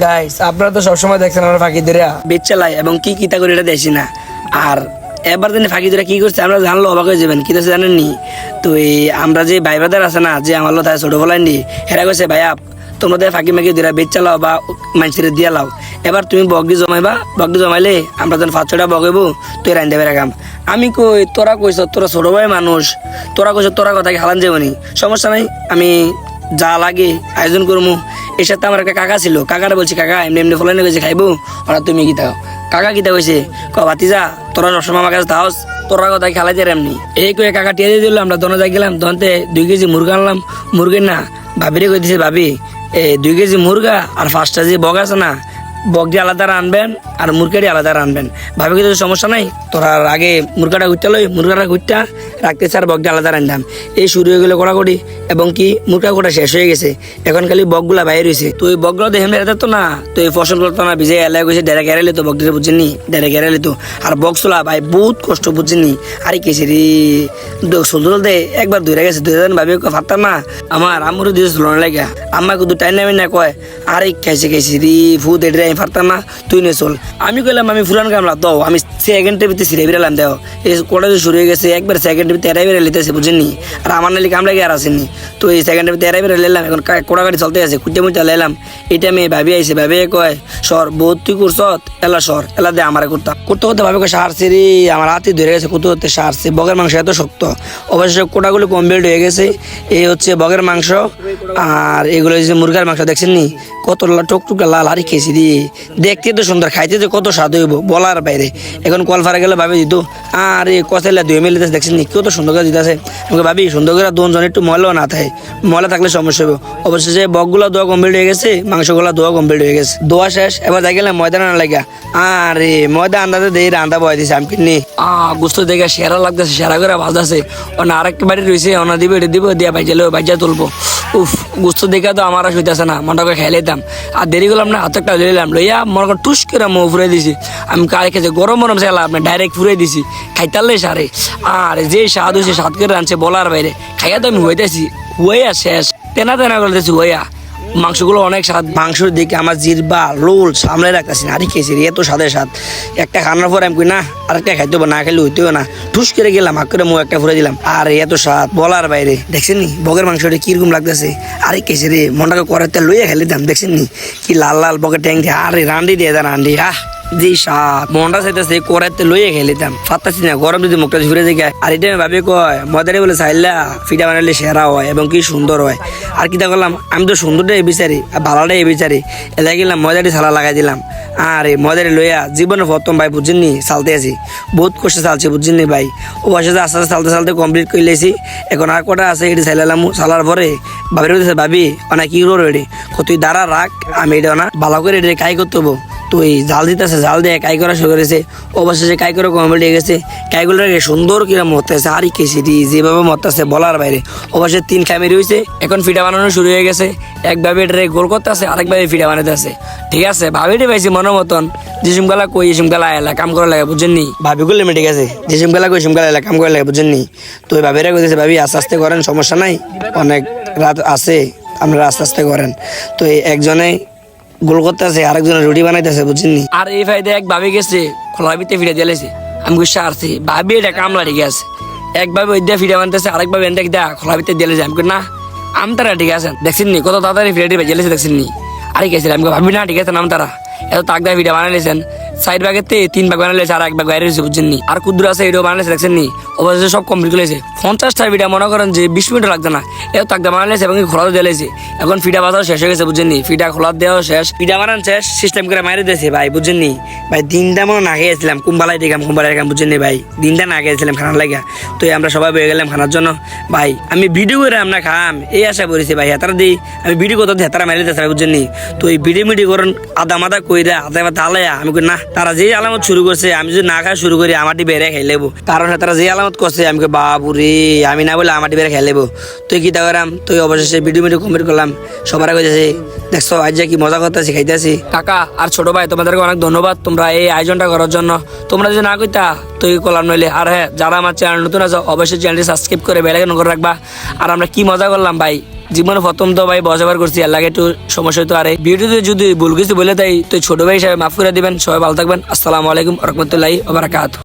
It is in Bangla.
গাইস আপনারা তো সবসময় দেখছেন আমরা ফাঁকি ধরে বেচ চালাই এবং কি কিতা করে এটা দেখি না। আর এবার দিনে ফাঁকি ধরে কি করছে, আমরা জানলো অবাক হয়ে যাবেন, কি তো জানেন নি তো এই আমরা যে ভাই ব্রাদার আছে না, যে আমার লোক ছোট বলাই নি হেরা কইছে ভাইয়া তোমাদের ফাঁকি মাকি ধরে বেচ চালাও বা মানুষের দিয়া লাও। এবার তুমি বগডি জমাইবা বগডি জমাইলে আমরা যখন পাঁচ ছটা বগাইব তুই রান্ধে বেড়ে কাম আমি কই, তোরা কইছ, তোরা ছোট ভাই মানুষ, তোরা কইছ, তোরা কথা হালান যাবনি সমস্যা নাই, আমি যা লাগে আয়োজন করব এর সাথে আমার একটা কাকা ছিল। কাকাটা বলছে, কাকা, এমনি এমনি ফলাইনে গেছে খাইবো? ওরা, তুমি কি থাকো কাকা কিতা কইছে, ক, ভাতিজা, তোরা সবসময় আমার কাছে থাওস তোরা কথা খেলাই যায় এমনি। এই কয়ে কাকা টিয়ে দিয়ে দিল, আমরা দনে যাই গেলাম দনতে দুই কেজি মুরগা আনলাম। মুরগির না, ভাবিরে কই দিছে ভাবি, এ দুই কেজি মুরগা আর ফার্স্টটা যে বগ আছে না বগটি আলাদা রানবেন আর মুরগাটি আলাদা রানবেন। ভাবি কিছু সমস্যা নাই, তোরা আগে মুরগাটা ঘুরতে লই মুরগাটা ঘুরটা রাখতে চার বগটি আলাদা রান্ধাম এই শুরু হয়ে গেলো কড়াকড়ি এবং কি মুরগা কোটা শেষ হয়ে গেছে। এখন খালি বকগুলা বাইরে হয়েছে তো এই বকগুলো দেখে মেরে তো না, তো এই ফসল করতো না, ভিজে এলাই গেছে ডেরা গেরালি তো বকটিতে বুঝছেনি ডেরা গেরালি তো আর বক্স তোলা ভাই বহুত কষ্ট বুঝছেনি আরে কেছে রে? সুন্দর দে, একবার ধরে গেছে দুই দিন ভাবি ফাত্তার না। আমার আমরও দিয়ে লাগা আম্মা কিন্তু টাইম নামে না কয়, আরে খাইছে খাইছি রে? ফুদ এডে আমি ফারতাম না তুই নে চল। আমি কইলাম, আমি ফুরান কামলা, দাও, আমি সেকেন্ডের ভিতরে সিরে বেরালাম দেও। এই কোটা শুরু হয়ে গেছে, একবার সেকেন্ডের ভিতরে এরাই বেড়ে লিতেছে বুঝেননি? আর আমার নালি কামলা আর আসেনি তো এই সেকেন্ডের ভিতরে এরাই বেড়ে লেলাম এখন কোটা গাড়ি চলতে আছে কুটে মুটে লেলাম এটা আমি ভাবি আইছে, ভাবি কয়, সর, বহুত তুই করছত এলা সর, এলা দে আমারে করতাম করতে করতে ভাবে কয় সারছে রে আমার হাতে ধরে গেছে করতে করতে সারছে বগের মাংস এত শক্ত। অবশ্যই কোটাগুলো কমপ্লিট হয়ে গেছে, এই হচ্ছে বগের মাংস, আর এগুলো হচ্ছে মুরগার মাংস দেখছেন নি কত টুকটুকা লাল হারি খেয়েছি রে। দেখতে তো সুন্দর, খাইতে তো কত স্বাদ হইব, বলার বাইরে। এখন কলফারে গেলে ভাবে দিত আর এই কচাইলা দুই মিলে দেখছেন কত সুন্দর করে দিতেছে। আমাকে ভাবি, সুন্দর করে দুজন একটু ময়লাও না থাকে ময়লা থাকলে সমস্যা হবে। অবশেষে বকগুলো দোয়া কমপ্লিট হয়ে গেছে, মাংসগুলো দোয়া কমপ্লিট হয়ে গেছে। দোয়া শেষ, এবার যাই গেলাম ময়দা না লাগা। আরে, ময়দা আন্দাজে দেই রান্দা বয় দিছে আমি কিনি আ, গুস্ত দেখে সেরা লাগতেছে, সেরা করে ভাজতেছে ও না আরেকটা বাড়ি রয়েছে ওনা দিবে, এটা দিব, দিয়া ভাইজালে ভাইজা তুলবো। উফ, গুস্ত দেখে তো আমার আর হইতেছে না, মনটা করে খেয়ে লইতাম আর দেরি করলাম না, হাতে একটা লইলাম লইয়া মনে কর টুস করে মো ফুরাই দিছি। আমি কারে খেতে গরম গরম চাইলাম আপনি ডাইরেক্ট ফুরাই দিছি। খাইতালে সারে। আর যে স্বাদ হয়েছে স্বাদ করে আনছে বলার বাইরে। খাইয়া তো আমি হইতেছি, হইয়া শেষ। তেনা তেনা করতেছি হইয়া। মাংসগুলো অনেক স্বাদ। মাংসর দিকে আমার জিরবা লোল সামলে রাখতেছি আরে খেয়েছি এত স্বাদের স্বাদ। একটা খানার পর আমি না, আরেকটা খাইতে হবে না খেলে হইতেও না। ঠুস করে গেলাম হাক করে মুখ একটা ফুরে দিলাম। আর এত স্বাদ, বলার বাইরে। দেখছেন নি, বগের মাংসটা কীরকম লাগতেছে। আরে খেয়েছি রে, মনটাকে করাতে লইয়া খেলে দাম, দেখছেন নি? কি লাল লাল বগের ট্যাং দিয়ে, আরে রান্ডি দিয়ে দেন রান্ডি, আহ! যে স্বাদ মনটা চাইতেছে করাতে লইয়ে খেলিতাম ফাত্তাছি না, গরম যদি মুখটা ঝুরে যায় আর এটা আমি ভাবি কয় মদারে বলে চাইলা ফিটা বানালে সেরা হয় এবং কি সুন্দর হয়। আর কিতা করলাম, আমি তো সুন্দরটাই বিচারি, আর ভালোটাই বিচারি। এলাই গেলাম মজারি সালা লাগাই দিলাম। আর মজারি লইয়া জীবনে প্রথম ভাই বুঝছেননি চালতে আছি। বহুত কষ্টে চালছে বুঝছেননি ভাই। ও বসে আস্তে আস্তে চালতে চালতে কমপ্লিট করে লেছি এখন আর কটা আছে, এটি চাইলাম চালার পরে ভাবির ভাবি, অনেক কি রেডি তুই দাঁড়া, রাখ, আমি এটা না ভালো করে এটা কাই করতে হব। তো এই জাল দিতেছে জাল দিয়ে কাই করা শুরু করেছে। অবশেষে কাই করে কমপ্লিট হয়ে গেছে। কাইগুলোকে সুন্দর কিরম মরতেছে আর কেসি দি যেভাবে মরতেছে বলার বাইরে। অবশ্যই তিন খামি রয়েছে এখন ফিটা বানানো শুরু হয়ে গেছে। একভাবে এটারে গোল করতেছে আরেকভাবে ফিটা বানাতেছে ঠিক আছে ভাবিটি পাইছি মনের মতন যেসম গালা কই এসম গালা এলা কাম করা লাগে বুঝেননি ভাবি করলে ঠিক আছে। যেসম গালা কই এসম গালা এলা কাম করা লাগে বুঝেননি তো ওই ভাবিরা কইতেছে ভাবি আস্তে আস্তে করেন সমস্যা নাই। অনেক রাত আছে আপনারা আস্তে আস্তে করেন। তো এই একজনে গোল করতেছে আরেকজনের রুটি বানাইতেছে বুঝছেননি আর এই ফাইদে এক ভাবি গেছে খোলা ভিতরে ফিরে দিয়েছে আমি গুসা আসছি ভাবি এটা কামলা ঠিক আছে। একভাবে ওই দিয়ে ফিরে বানতেছে আরেকভাবে এনটা দেয়া খোলা ভিতরে দিয়েছে আমি না আমতারা ঠিক আছে দেখছেন নি, কত তাড়াতাড়ি ফিরে দিয়ে গেলেছে দেখছেন নি? আরে গেছে আমি ভাবি না, ঠিক আছে আমতারা এত তাক দিয়ে ভিডিও বানাইছেন সাইড ভাগের তে তিন ভাগ বানাইছে আর এক ভাগ বাইরে বুঝছেন নি? আর কুদ্দুর আছে, এটাও বানাইছে দেখছেন নি? অবশ্যই সব কমপ্লিট করেছে। পঞ্চাশটা ভিডিও মনে করেন যে বিশ মিনিট লাগতো না। এত তাক দিয়ে বানাইছে এবং খোলা দিয়েছে এখন ফিটা বাজাও শেষ হয়ে গেছে বুঝছেন নি ফিটা খোলা দেওয়া শেষ। ফিটা বানান শেষ সিস্টেম করে মারি দিয়েছে, ভাই বুঝছেন নি ভাই দিনটা মনে না খেয়েছিলাম কুম্বালাই দিকাম কুম্বালাই দিকাম বুঝছেন নি ভাই? দিনটা না খেয়েছিলাম খানার লাগা তো আমরা সবাই বয়ে গেলাম খানার জন্য। ভাই, আমি ভিডিও করে আমরা খাম, এই আশা করেছি, ভাই, হেতারা দিই। আমি ভিডিও করতে হেতারা মারি দিতে বুঝছেন নি তো এই ভিডিও মিডিও করেন, আদা মাদা কইরা, আদা মাদা আলায়া। আমি না, তারা যে আলামত শুরু করছে, আমি যদি না খাওয়া শুরু করি আমারটি বেড়ে খাই লেবো। কারণ তারা যে আলামত করছে, আমি কই বাবু রে আমি না বলে আমারটি বেড়ে খাই লেবো তুই কি করাম? তুই অবশেষে ভিডিও মিডিও কমপ্লিট করলাম। সবার আগে যাচ্ছে দেখছ, আজ কি মজা করতেছি, খাইতেছি। কাকা আর ছোট ভাই, তোমাদেরকে অনেক ধন্যবাদ। তোমরা এই আয়োজনটা করার জন্য। তোমরা যদি না কইতা, তুই করলাম নইলে? আর হ্যাঁ যারা আমার চ্যানেল নতুন আছে, অবশ্যই চ্যানেলটি সাবস্ক্রাইব করে বেলাইকন করে রাখবা। আর আমরা কি মজা করলাম ভাই? জীবনে প্রথম তো ভাই বসবার করছি আর একটু সমস্যা হতো আরে ভিডিওতে যদি ভুল কিছু বলে তাই তুই ছোট ভাই হিসাবে মাফ করে দিবেন। সবাই ভালো থাকবেন। আসসালামু আলাইকুম রহমতুল্লাহি ওবারাকাত